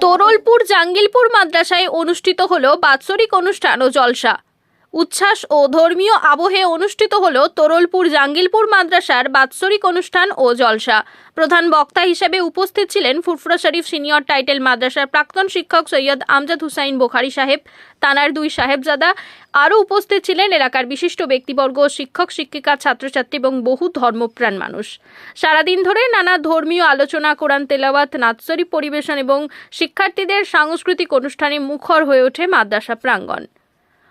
তোরলপুর জাঙ্গিলপুর মাদ্রাসায় অনুষ্ঠিত হলো বাৎসরিক অনুষ্ঠান ও জলসা। উচ্ছ্বাস ও ধর্মীয় আবহে অনুষ্ঠিত হল তোরলপুর জাঙ্গিলপুর মাদ্রাসার বাৎসরিক অনুষ্ঠান ও জলসা। প্রধান বক্তা হিসেবে উপস্থিত ছিলেন ফুরফুরা শরীফ সিনিয়র টাইটেল মাদ্রাসার প্রাক্তন শিক্ষক সৈয়দ আমজাদ হুসাইন বোখারি সাহেব, তানার দুই সাহেবজাদা। আরও উপস্থিত ছিলেন এলাকার বিশিষ্ট ব্যক্তিবর্গ, শিক্ষক, শিক্ষিকা, ছাত্রছাত্রী এবং বহু ধর্মপ্রাণ মানুষ। সারাদিন ধরে নানা ধর্মীয় আলোচনা, কোরআন তেলাওয়াত, নাৎসরি পরিবেশন এবং শিক্ষার্থীদের সাংস্কৃতিক অনুষ্ঠানে মুখর হয়ে ওঠে মাদ্রাসা প্রাঙ্গণ।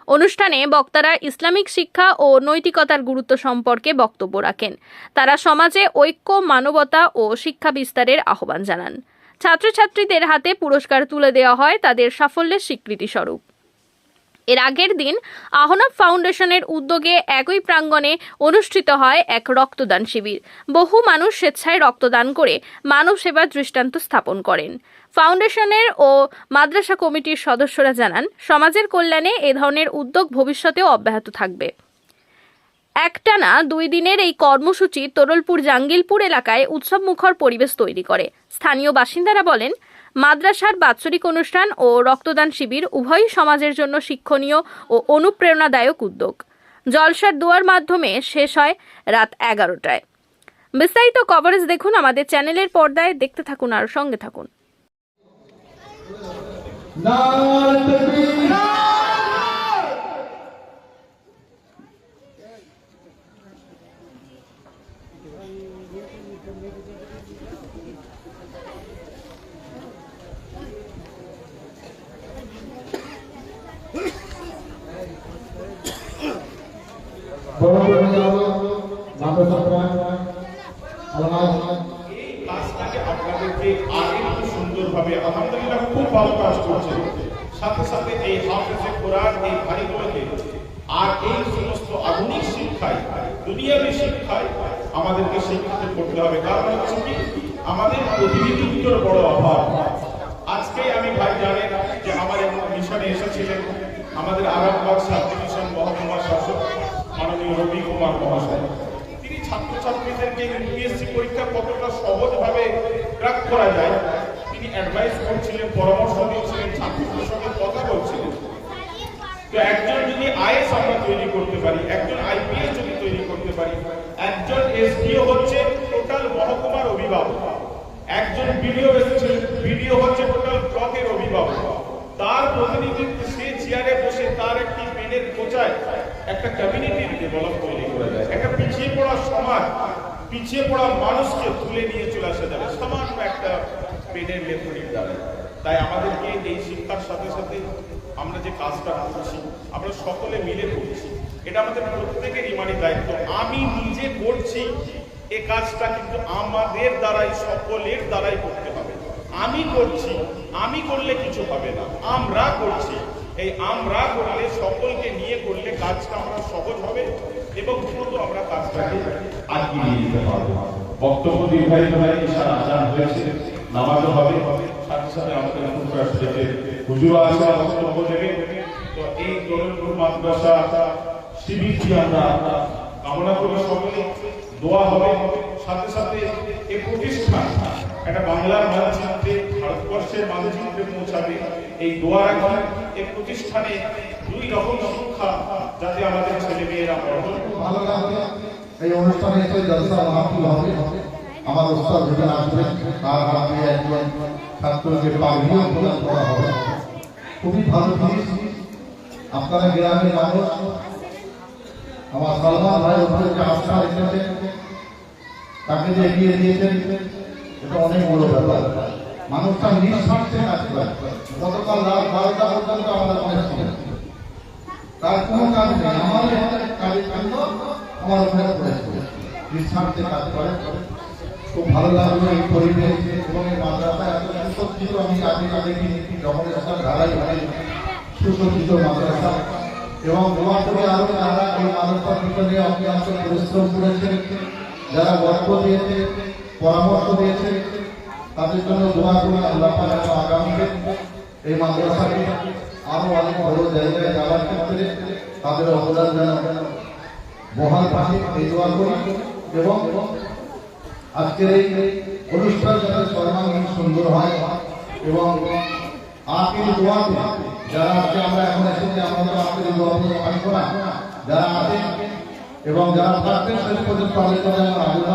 অনুষ্ঠানে বক্তারা ইসলামিক শিক্ষা ও নৈতিকতার গুরুত্ব সম্পর্কে বক্তব্য রাখেন। তারা সমাজে ঐক্য, মানবতা ও শিক্ষা বিস্তারের আহ্বান জানান। ছাত্রছাত্রীদের হাতে পুরস্কার তুলে দেওয়া হয় তাদের সাফল্যের স্বীকৃতি স্বরূপ এর আগের দিন আহনাব ফাউন্ডেশনের উদ্যোগে একই প্রাঙ্গণে অনুষ্ঠিত হয় এক রক্তদান শিবির। বহু মানুষ স্বেচ্ছায় রক্তদান করে মানব সেবার দৃষ্টান্ত স্থাপন করেন। ফাউন্ডেশনের ও মাদ্রাসা কমিটির সদস্যরা জানান, সমাজের কল্যাণে এ ধরনের উদ্যোগ ভবিষ্যতেও অব্যাহত থাকবে। একটানা দুই দিনের এই কর্মসূচি তরলপুর জাঙ্গিলপুর এলাকায় উৎসবমুখর পরিবেশ তৈরি করে। স্থানীয় বাসিন্দারা বলেন মাদ্রাসার বাৎসরিক অনুষ্ঠান ও রক্তদান শিবির উভয়ই সমাজের জন্য শিক্ষণীয় ও অনুপ্রেরণাদায়ক উদ্যোগ। জলসার দুয়ার মাধ্যমে শেষ হয় রাত এগারোটায়। বিস্তারিত কভারেজ দেখুন আমাদের চ্যানেলের পর্দায়। দেখতে থাকুন আর সঙ্গে থাকুন নারায়ণ তকবীর বড় বড় মাদ্রাসা প্রাণ আলমাজ কাজটাকে আপনাদেরকে আগে একটু সুন্দরভাবে আলহামদুলিল্লাহ খুব ভালো কাজ করছে সাথে সাথে এই হাফেজে কোরআন এই বাড়িগুলোকে আর এই সমস্ত আধুনিক শিক্ষায় দুনিয়াবী শিক্ষায় আমাদেরকে শিক্ষিত করতে হবে কারণ হচ্ছে কি আমাদের প্রতিনিধিত্বর বড় অভাব আজকে আমি ভাই জানেন যে আমার এই মিশনে এসেছিলেন আমাদের আরামবাগ সাব ডিভিশন মহকুমা শাসক রবি কুমার মহাশয়। তিনি ছাত্রছাত্রীদেরকে ইউপিএসসি পরীক্ষা কতটা সহজভাবে ক্র্যাক করা যায়, তিনি অ্যাডভাইস করছিলেন, পরামর্শ দিচ্ছিলেন, ছাত্রদের সঙ্গে কথা বলছিলেন। তো একজন যদি আইএস আমরা তৈরি করতে পারি, একজন আইপিএস যদি তৈরি করতে পারি, একজন এসডিও হচ্ছে টোটাল মহকুমার অভিভাবক। একজন বিডিও বিডিও হচ্ছে টোটাল ব্লকের অভিভাবক। তার প্রতিনিধিত্বে সে চেয়ারে বসে, তার একটি পেনের কোচায় একটা কমিউনিটি ডেভেলপ তৈরি করা যায়। একটা পিছিয়ে পড়া সমাজ, পিছিয়ে পড়া মানুষকে তুলে নিয়ে চলে আসা যাবে। সামান্য একটা পেনের মেথডিক দ্বারা। তাই আমাদেরকে এই শিক্ষার সাথে সাথে আমরা যে কাজটা করছি, আমরা সকলে মিলে করছি, এটা আমাদের প্রত্যেকের ইমানি দায়িত্ব। আমি নিজে করছি, এ কাজটা কিন্তু আমাদের দ্বারাই, সকলের দ্বারাই করতে হবে। আমি করছি, আমি করলে কিছু হবে না। আমরা করছি। এই আমরা করলে সকলকে নিয়ে করলে কাজটা আমরা সহজ হবে এবং দ্রুত আমরা কাজটাকে আগিয়ে নিয়ে যেতে পারব? বক্তব্য দীর্ঘায়িত হয় ইশার আজান হয়েছে, নামাজও হবে। সাথে সাথে আমাদের ফুটপাথ থেকে হুজুর আসা বক্তব্য দেবে। তো এই তরুণপুর মাদ্রাসা শিবিরটি আমরা কামনা করি সকলে, দোয়া হবে। সাথে সাথে এই প্রতিষ্ঠান একটা বাংলার মানচিত্রে, ভারতবর্ষের মানচিত্রে পৌঁছাবে। এই দোয়া রাখি এই প্রতিষ্ঠানে দুই রকম শিক্ষা যাতে আমাদের ছেলে মেয়েরা পড়ে ভালো লাগবে এই অনুষ্ঠানে এসে জলসা মাহফিল হবে। আমার উস্তাদ যখন আসবেন তার একজন ছাত্রকে প্রদান করা হবে। খুবই ভালো জিনিস। আপনারা গ্রামের মানুষ, আমার সালমান ভাই যে আস্থা রেখেছেন। তাকে যে এগিয়ে দিয়েছেন এটা অনেক বড় ব্যাপার। মানুষটা নিঃস্বার্থে কাজ করে। গতকাল রাত বারোটা পর্যন্ত আমাদের অনেক ছিলেন তার কোনো কাজ নেই। আমার কাজের জন্য আমার ওখানে করেছে নিঃস্বার্থে কাজ করে। খুব ভালো লাগল এই পরিবেশ এবং এই মাদ্রাসা এত সুসজ্জিত আমি আগে দেখি যখন একটা ঢালাই হয় সুসজ্জিত মাদ্রাসা। এবং দোয়া করে আরও যারা এই মাদ্রাসার পিছনে অত্যন্ত পরিশ্রম করেছেন যারা গল্প দিয়েছে। পরামর্শ দিয়েছে। তাদের জন্য দোয়া করে আল্লাহ পাক আগামীতে এই মাদ্রাসাকে আরও অনেক বড় জায়গায় যাওয়ার ক্ষেত্রে তাদের অবদান যেন মহান পাশে এই দোয়া করি। এবং আজকের এই অনুষ্ঠান যাতে সর্বাঙ্গীন সুন্দর হয় এবং আখির দোয়াতে যারা আজকে আমরা এখন এসেছি আমাদের আখির দোয়া পাঠ করা, যারা আছেন এবং যারা থাকবেন শেষ পর্যন্ত আমার আগ্রহ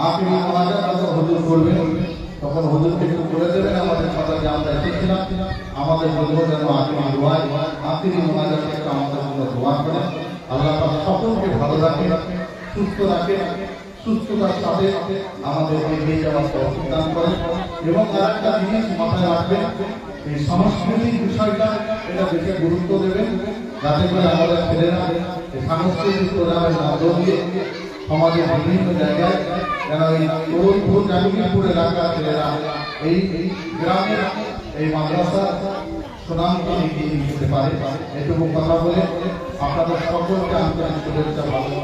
আখির মহাজার যখন হুজুর করবেন, তখন হুজুরকে একটু করে দেবেন, আমাদের কথা যে আমরা এসেছিলাম আমাদের জন্য যেন আখির দোয়ায় আখির মহাজার থেকে আমাদের জন্য দোয়া করেন। আল্লাহ সকলকে ভালো রাখেন সুস্থ রাখেন সুস্থতার সাথে আমাদেরকে এগিয়ে যাওয়ার তৌফিক দান করেন। এবং আর একটা জিনিস মাথায় রাখবেন, এই সাংস্কৃতিক বিষয়টা, এটা বেশি গুরুত্ব দেবেন। যাতে করে আমাদের ছেলেরা সাংস্কৃতিক প্রোগ্রামের মধ্য দিয়ে সমাজের বিভিন্ন জায়গায় যেন এই তরুণপুর জাগিরপুর এলাকার ছেলেরা এই গ্রামের এই মাদ্রাসা সুনামকে এগিয়ে নিয়ে যেতে পারে। এটুকু কথা বলে আপনাদের সকলকে আন্তরিক শুভেচ্ছা ভালো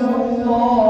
الله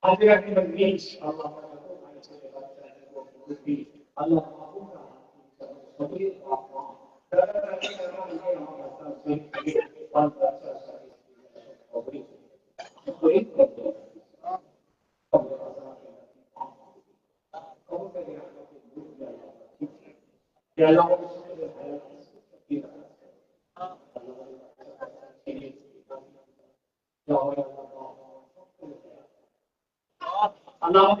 Hadirat negeri Allah mengatakan Allah Allah Allah আল্লাহ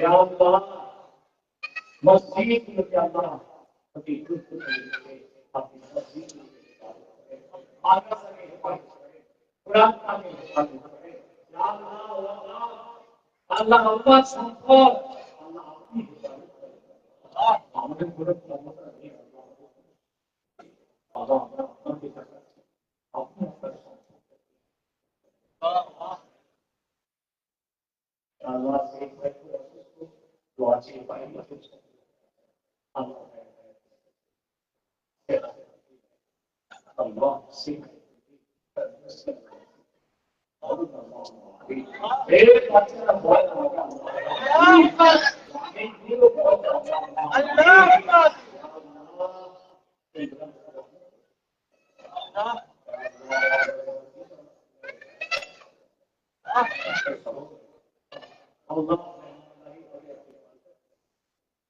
Ya Allah, masjid ya Allah, begitu tapi masjid. Ada sampai kurang kami. Ya Allah, Allah, Allah. Allah sampur, Allah. Allah Allah. Allah দোয়া চেয়ে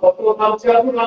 কত বাচ্চা আল্লাহ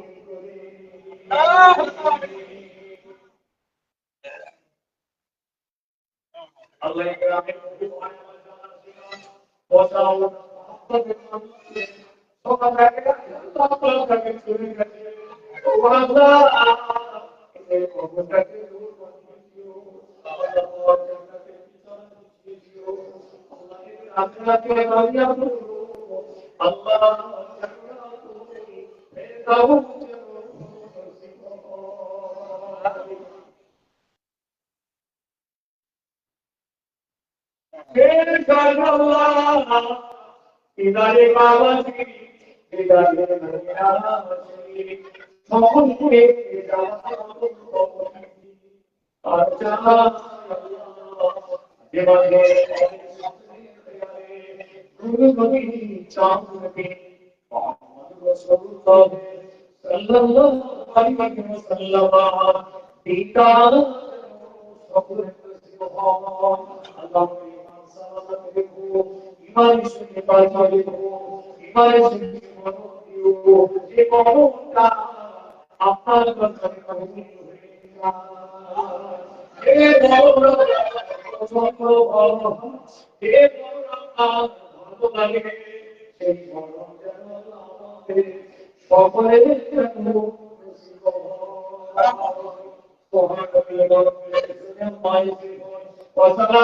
আল্লাহ ইকরামের দুআ ওয়াসাও মহব্বতের মানুষকে সকালে আল্লাহ তাকে চলে গেছে ও আল্লাহ এই কবরটাকে দূর করে দিও আল্লাহ জান্নাতের ভিতরে দিও আল্লাহ আখিরাতে কামিয়াব করো আল্লাহ ফেরদাউস ইদারে বাবা ইদারে নয়া শ্রী সকল করে আচ্ছা দেবাগে গুরু নবী চাঁদকে মোহাম্মদ রাসূলুল্লাহ সাল্লাল্লাহু আলাইহি ওয়াসাল্লাম পিতা সকল আল্লাহ ইমানের সঙ্গে পাল্টা দেব ইমানের সঙ্গে মনোযোগ দিব যে কখনটা আপনার দরকারে কখনই হে বড়রা ছোট বড় হে বড়রা ভালো লাগে সেই বড় যেন আমাদের সকলের জন্য তোমার মায়ের কথা